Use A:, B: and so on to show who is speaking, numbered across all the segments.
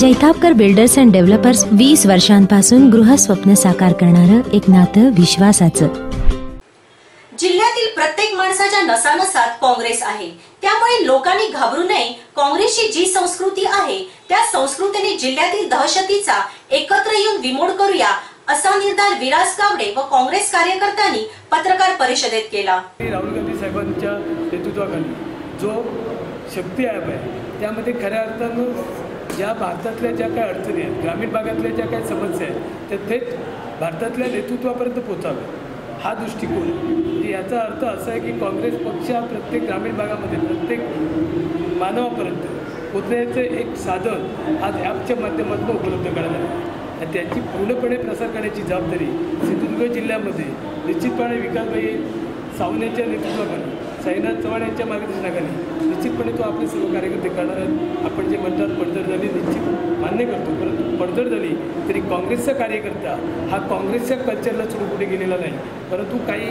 A: Jaitapkar builders and developers वीस वर्षांपासून गृहस्वप्न साकार करणारं एक नातं विश्वासाचं.
B: जिल्ह्यातील प्रत्येक माणसाच्या नसानसात काँग्रेस आहे. त्यामुळे लोकांनी घाबरू नये. काँग्रेसची जी संस्कृती आहे त्या संस्कृतीने जिल्ह्यातील दहशतीचा एकत्र येऊन विमोड करूया असा निर्धार विराज गावडे व काँग्रेस कार्यकर्त्यांनी पत्रकार परिषदेत केला.
C: राहुल गांधी साहेबांच्या नेतृत्वाखाली जो शक्ती ॲप आहे त्यामध्ये खऱ्या अर्थानं या भारतातल्या ज्या काही अडचणी आहेत ग्रामीण भागातल्या ज्या काही समस्या आहेत त्या थेट भारतातल्या नेतृत्वापर्यंत पोचाव्या हा दृष्टिकोन. म्हणजे याचा अर्थ असा आहे की काँग्रेस पक्ष हा प्रत्येक ग्रामीण भागामध्ये प्रत्येक मानवापर्यंत पोचण्याचं एक साधन आज ॲपच्या माध्यमातून उपलब्ध करण्यात आलं आहे आणि त्याची पूर्णपणे प्रसार करण्याची जबाबदारी सिंधुदुर्ग जिल्ह्यामध्ये निश्चितपणे विकासभाई सावनेच्या नेतृत्वाखाली साईनाथ चव्हाण यांच्या मार्गदर्शनाखाली निश्चितपणे तो आपले सर्व कार्यकर्ते करणार आहेत. आपण जे म्हणतात पडझड झाली निश्चित मान्य करतो. परंतु पडझड झाली तरी काँग्रेसचा कार्यकर्ता हा काँग्रेसच्या कल्चरला सुरू कुठे गेलेला नाही. परंतु काही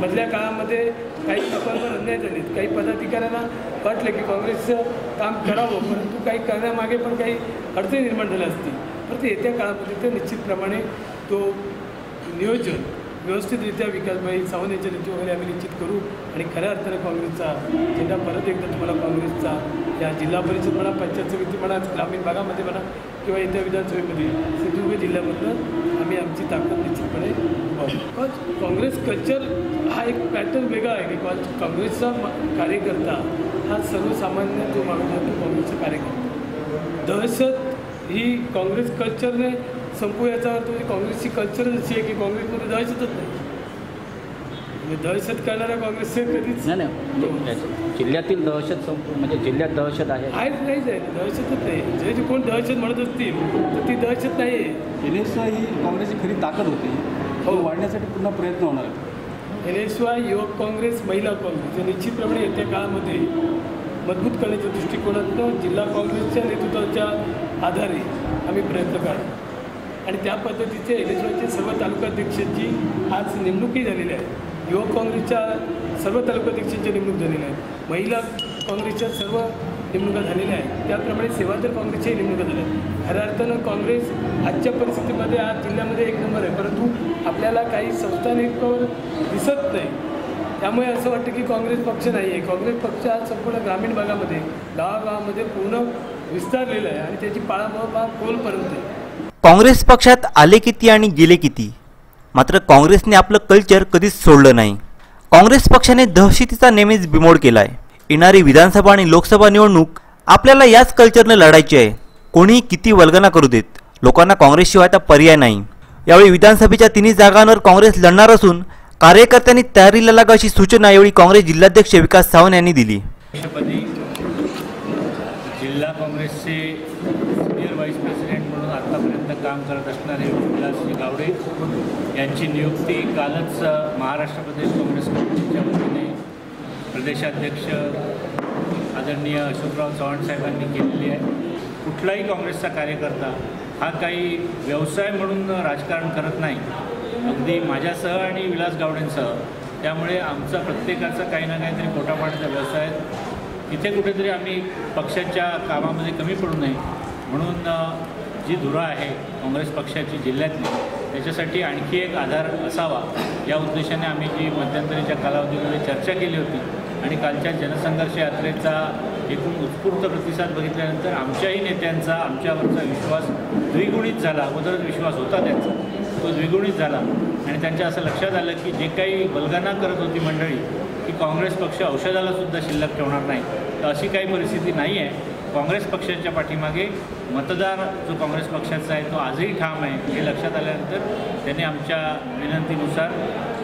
C: मधल्या काळामध्ये काही लोकांवर अन्याय झालेत काही पदाधिकाऱ्यांना वाटलं की काँग्रेसचं काम करावं परंतु काही करण्यामागे पण काही अडचणी निर्माण झाल्या असतील. परंतु येत्या काळामध्ये तर निश्चितप्रमाणे तो नियोजन व्यवस्थितरित्या विकास म्हणजे सावंत यांच्या वगैरे आम्ही निश्चित करू आणि खऱ्या अर्थानं काँग्रेसचा झेंडा परत एकदा तुम्हाला काँग्रेसचा या जिल्हा परिषद म्हणा पंचायत समिती म्हणा ग्रामीण भागामध्ये म्हणा किंवा येत्या विधानसभेमध्ये सिंधुदुर्ग जिल्ह्यामधनं आम्ही आमची ताकद निश्चितपणे वापरू काँग्रेस कल्चर हा एक पॅटर्न वेगळा आहे. की काँग्रेसचा कार्यकर्ता हा सर्वसामान्य जो माणूस आहे तो काँग्रेसचा कार्यकर्ता. दहशत ही काँग्रेस कल्चरने संपू याचा अर्थ म्हणजे काँग्रेसची कल्चरच अशी आहे की काँग्रेसमध्ये दहशतच नाही. म्हणजे दहशत करणाऱ्या काँग्रेसचे कधीच
D: नाही नाही म्हणजे जिल्ह्यातील दहशत संप म्हणजे जिल्ह्यात दहशत आहे.
C: आहेच नाहीच आहे दहशतच नाही. जे जे कोण दहशत म्हणत असतील तर ती दहशत नाही आहे
E: एन एस ही काँग्रेसची खरी ताकद होती. हो. वाढण्यासाठी पुन्हा प्रयत्न होणार आहे.
C: एन एस वाय युवक काँग्रेस महिला काँग्रेस हे निश्चितप्रमाणे येत्या काळामध्ये मजबूत करण्याच्या दृष्टिकोनातून जिल्हा काँग्रेसच्या नेतृत्वाच्या आधारे आम्ही प्रयत्न करतो आणि त्या पद्धतीचे एन सर्व तालुकाध्यक्षांची आज नेमणूकही झालेली आहे. युवक काँग्रेसच्या सर्व तालुकाध्यक्षांची नेमणूक झालेली आहे. महिला काँग्रेसच्या सर्व नेमणुका झालेल्या आहेत. त्याप्रमाणे सेवादर काँग्रेसच्याही नेमणुका झाल्या आहेत. खऱ्या अर्थानं काँग्रेस आजच्या परिस्थितीमध्ये आज जिल्ह्यामध्ये एक नंबर आहे. परंतु आपल्याला काही संस्थानिकावर दिसत नाही. त्यामुळे असं वाटतं की काँग्रेस पक्ष नाही आहे. काँग्रेस पक्ष आज संपूर्ण ग्रामीण भागामध्ये गावागावामध्ये पूर्ण विस्तारलेलं आहे आणि त्याची पाळामाळ खोलपर्यंत आहे.
F: काँग्रेस पक्षात आले किती आणि गेले किती? मात्र काँग्रेसने आपलं कल्चर कधीच सोडलं नाही. काँग्रेस पक्षाने दहशतीचा नेहमीच बिमोड केलाय. येणारी विधानसभा आणि लोकसभा निवडणूक आपल्याला याच कल्चरने लढायची आहे. कोणीही किती वल्गना करू देत लोकांना काँग्रेसशिवाय आता पर्याय नाही. यावेळी विधानसभेच्या तिन्ही जागांवर काँग्रेस लढणार असून कार्यकर्त्यांनी तयारीला लागा अशी सूचना यावेळी काँग्रेस जिल्हाध्यक्ष विकास सावंत यांनी दिली.
G: जिल्हा काँग्रेसचे काम करत असणारे विलासजी गावडे यांची नियुक्ती कालच महाराष्ट्र प्रदेश काँग्रेस कमिटीच्या वतीने प्रदेशाध्यक्ष आदरणीय अशोकराव चव्हाण साहेबांनी केलेली आहे. कुठलाही काँग्रेसचा कार्यकर्ता हा काही व्यवसाय म्हणून राजकारण करत नाही. अगदी माझ्यासह आणि विलास गावडेंसह. त्यामुळे आमचा प्रत्येकाचा काही ना काहीतरी पोटापाण्याचा व्यवसाय आहे. तिथे कुठेतरी आम्ही पक्षाच्या कामामध्ये कमी पडू नये म्हणून जी धुरा आहे काँग्रेस पक्षाची जिल्ह्यातली त्याच्यासाठी आणखी एक आधार असावा. या उद्देशाने आम्ही जी मध्यंतरीच्या कालावधीमध्ये चर्चा केली होती आणि कालच्या जनसंघर्ष यात्रेचा एकूण उत्स्फूर्त प्रतिसाद बघितल्यानंतर आमच्याही नेत्यांचा आमच्यावरचा विश्वास द्विगुणित झाला. अगोदरच विश्वास होता त्यांचा. तो द्विगुणित झाला. आणि त्यांच्या असं लक्षात आलं की जे काही बलगणा करत होती मंडळी की काँग्रेस पक्ष औषधालासुद्धा शिल्लक ठेवणार नाही. तर अशी काही परिस्थिती नाही आहे काँग्रेस पक्षाच्या पाठीमागे मतदार जो काँग्रेस पक्षाचा आहे तो आजही ठाम आहे हे लक्षात आल्यानंतर त्यांनी आमच्या विनंतीनुसार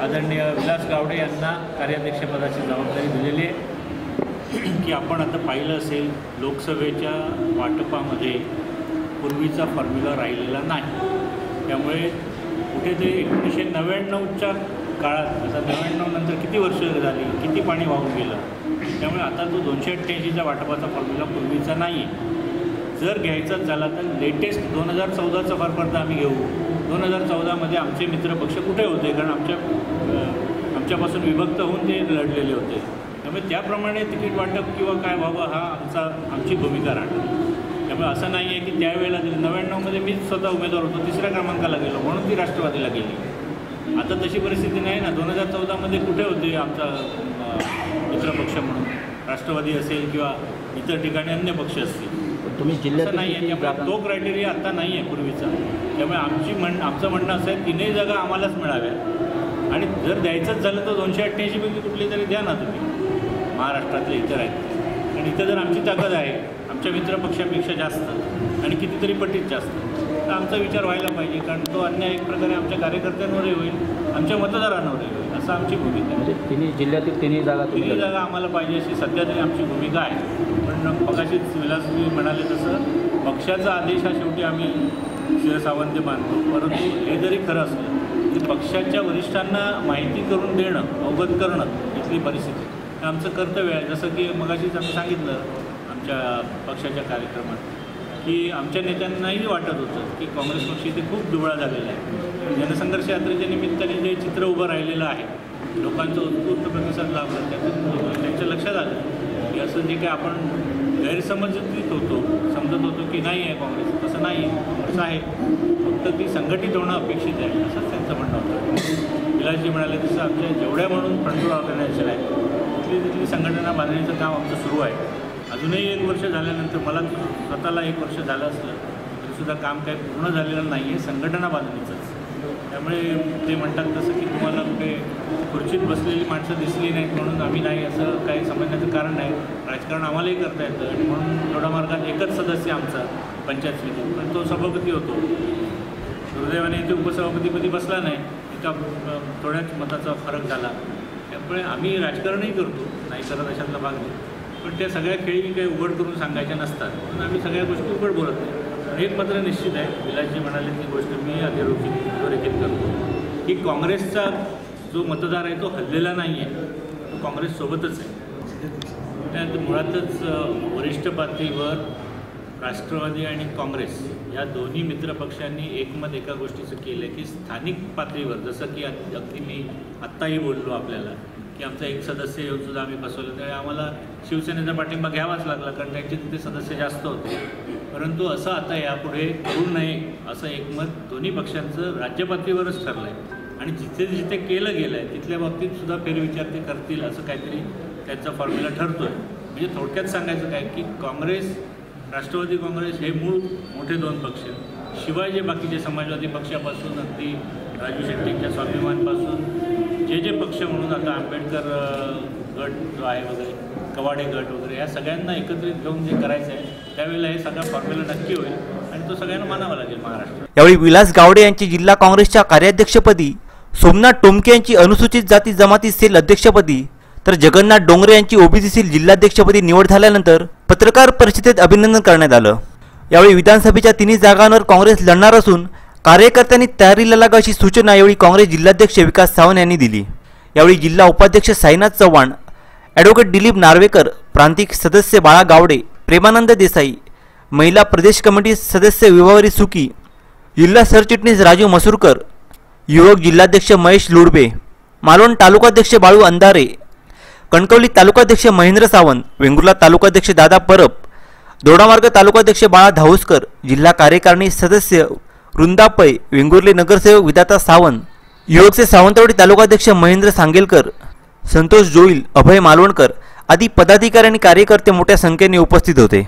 G: आदरणीय विलास गावडे यांना कार्याध्यक्षपदाची जबाबदारी दिलेली आहे. की आपण आता पाहिलं असेल लोकसभेच्या वाटपामध्ये पूर्वीचा फॉर्म्युला राहिलेला नाही. त्यामुळे कुठेतरी एकोणीसशे नव्याण्णवच्या काळात आता नव्याण्णव नंतर किती वर्ष झाली किती पाणी वाहून गेलं? त्यामुळे आता तो दोनशे अठ्ठ्याऐंशीचा वाटपाचा फॉर्म्युला पूर्वीचा नाही आहे जर घ्यायचाच झाला तर लेटेस्ट दोन हजार चौदाचा फार आम्ही घेऊ. दोन हजार चौदामध्ये आमचे मित्रपक्ष कुठे होते? कारण आमच्या आमच्यापासून विभक्त होऊन ते लढलेले होते. त्यामुळे त्याप्रमाणे तिकीट वाटप किंवा काय व्हावं हा आमचा आमची भूमिका राहणार. त्यामुळे असं नाही आहे की त्यावेळेला नव्याण्णवमध्ये मीच स्वतः उमेदवार होतो. तिसऱ्या क्रमांकाला गेलो. म्हणून ती राष्ट्रवादीला गेली. आता तशी परिस्थिती नाही ना. दोन हजार चौदामध्ये कुठे होते आमचा मित्रपक्ष म्हणून? राष्ट्रवादी असेल किंवा इतर ठिकाणी अन्य पक्ष असतील.
D: तुम्ही
G: असं
D: जिल्ह्यातील
G: नाही आहे त्यामुळे तो क्रायटेरिया आता नाही आहे पूर्वीचा. त्यामुळे आमची म्हण आमचं म्हणणं असं आहे तीनही जागा आम्हालाच मिळाव्या आणि जर द्यायचंच झालं तर दोनशे अठ्ठ्याऐंशीपैकी कुठली तरी द्या ना तुम्ही. महाराष्ट्रातले इतर आहेत. आणि इथं जर आमची ताकद आहे आमच्या मित्रपक्षापेक्षा जास्त आणि कितीतरी पटीत जास्त. आमचा विचार व्हायला पाहिजे कारण तो अन्याय एक प्रकारे आमच्या कार्यकर्त्यांवरही होईल आमच्या मतदारांवरही होईल असं आमची भूमिका आहे.
D: म्हणजे तिन्ही जिल्ह्यातील तिन्ही जागा
G: तिन्ही. जागा आम्हाला पाहिजे अशी सध्या तरी आमची भूमिका आहे. पण मगाशीच विलासजी म्हणाले तसं पक्षाचा आदेश हा शेवटी आम्ही शिरसावंती मानतो परंतु हे जरी खरं असलं की पक्षाच्या वरिष्ठांना माहिती करून देणं अवगत करणं इथली परिस्थिती हे आमचं कर्तव्य आहे. जसं की मगाशीच आम्ही सांगितलं आमच्या पक्षाच्या कार्यक्रमात. की आमच्या नेत्यांनाही वाटत होतं की काँग्रेस पक्ष इथे खूप दुबळा झालेला आहे. जनसंघर्ष यात्रेच्या निमित्ताने जे चित्र उभं राहिलेलं आहे लोकांचा उत्स्फूर्त प्रतिसाद लाभला त्यातून त्यांच्या लक्षात आलं की असं जे काही आपण गैरसमजित होतो समजत होतो की नाही आहे काँग्रेस तसं नाही आहे काँग्रेस आहे फक्त ती संघटित होणं अपेक्षित आहे असंच त्यांचं म्हणणं होतं. विलासजी म्हणाले तसं आमच्या जेवढ्या म्हणून फ्रंटूर ऑर्गनायझेशन आहे तिथली तिथली संघटना बांधण्याचं काम आमचं सुरू आहे. अजूनही एक वर्ष झाल्यानंतर मला स्वतःला एक वर्ष झालं असलं तरीसुद्धा काम काही पूर्ण झालेलं नाही आहे संघटना बांधणीचंच. त्यामुळे ते म्हणतात तसं की तुम्हाला कुठे खुर्चीत बसलेली माणसं दिसली नाहीत म्हणून आम्ही नाही असं काही समजण्याचं कारण नाही. राजकारण आम्हालाही करता येतं आणि म्हणून थोडा मार्गात एकच सदस्य आमचा पंचायत समिती. पण तो सभापती होतो. दुर्दैवाने ते उपसभापतीपदी बसला नाही. एका थोड्याच मताचा फरक झाला. त्यामुळे आम्ही राजकारणही करतो नाही करत अशातला भाग नाही. पण त्या सगळ्या खेळी काही उघड करून सांगायच्या नसतात. म्हणून आम्ही सगळ्या गोष्टी उघड बोलत नाही. एक मात्र निश्चित आहे विलासजी म्हणाले ती गोष्ट मी अधोरेखित अधोरेखित करतो. की काँग्रेसचा जो मतदार आहे तो हल्लेला नाही आहे तो काँग्रेससोबतच आहे. त्यात मुळातच वरिष्ठ पातळीवर राष्ट्रवादी आणि काँग्रेस या दोन्ही मित्रपक्षांनी एकमत एका गोष्टीचं केलं आहे की स्थानिक पातळीवर. जसं की अगदी मी आत्ताही बोललो आपल्याला. की आमचा एक सदस्य येऊन सुद्धा आम्ही बसवलं. त्यावेळी आम्हाला शिवसेनेचा पाठिंबा घ्यावाच लागला कारण त्यांचे तिथे सदस्य जास्त होते. परंतु असं आता यापुढे करू नये असं एकमत दोन्ही पक्षांचं राज्यपातळीवरच ठरलं आहे आणि जिथे जिथे केलं गेलं आहे तिथल्या बाबतीत सुद्धा फेरविचार ते करतील असं काहीतरी त्यांचा फॉर्म्युला ठरतो आहे म्हणजे थोडक्यात सांगायचं काय की काँग्रेस राष्ट्रवादी काँग्रेस हे मूळ मोठे दोन पक्ष शिवाय जे बाकीचे समाजवादी पक्षापासून अगदी राजू शेट्टींच्या स्वाभिमानपासून जे जे पक्ष म्हणून आता आंबेडकर गट जो आहे वगैरे कवाडे गट वगैरे या सगळ्यांना एकत्रित घेऊन जे करायचं आहे त्यावेळेला हे सगळा फॉर्म्युला नक्की होईल आणि तो सगळ्यांना मानावा लागेल महाराष्ट्र
F: यावेळी विलास गावडे यांची जिल्हा काँग्रेसच्या कार्याध्यक्षपदी सोमनाथ टोमके यांची अनुसूचित जाती जमाती सेल अध्यक्षपदी तर जगन्नाथ डोंगरे यांची ओबीसी सेल जिल्हाध्यक्षपदी निवड झाल्यानंतर पत्रकार परिषदेत अभिनंदन करण्यात आलं. यावेळी विधानसभेच्या तिन्ही जागांवर काँग्रेस लढणार असून कार्यकर्त्यांनी तयारीला लागा अशी सूचना यावेळी काँग्रेस जिल्हाध्यक्ष विकास सावंत यांनी दिली. यावेळी जिल्हा उपाध्यक्ष साईनाथ चव्हाण ॲडव्होकेट दिलीप नार्वेकर प्रांतिक सदस्य बाळा गावडे प्रेमानंद देसाई महिला प्रदेश कमिटी सदस्य विभावरी सुकी जिल्हा सरचिटणीस राजू मसूरकर युवक जिल्हाध्यक्ष महेश लुडबे मालवण तालुकाध्यक्ष बाळू अंधारे कणकवली तालुकाध्यक्ष महेंद्र सावंत वेंगुर्ला तालुकाध्यक्ष दादा परब दोडामार्ग तालुकाध्यक्ष बाळा धाऊसकर जिल्हा कार्यकारिणी सदस्य वृंदा पै वेंगुर्ले नगरसेवक विधाता सावंत युवकचे सावंतवाडी तालुकाध्यक्ष महेंद्र सांगेलकर संतोष जोईल अभय मालवणकर आदी पदाधिकारी आणि कार्यकर्ते मोठ्या संख्येने उपस्थित होते.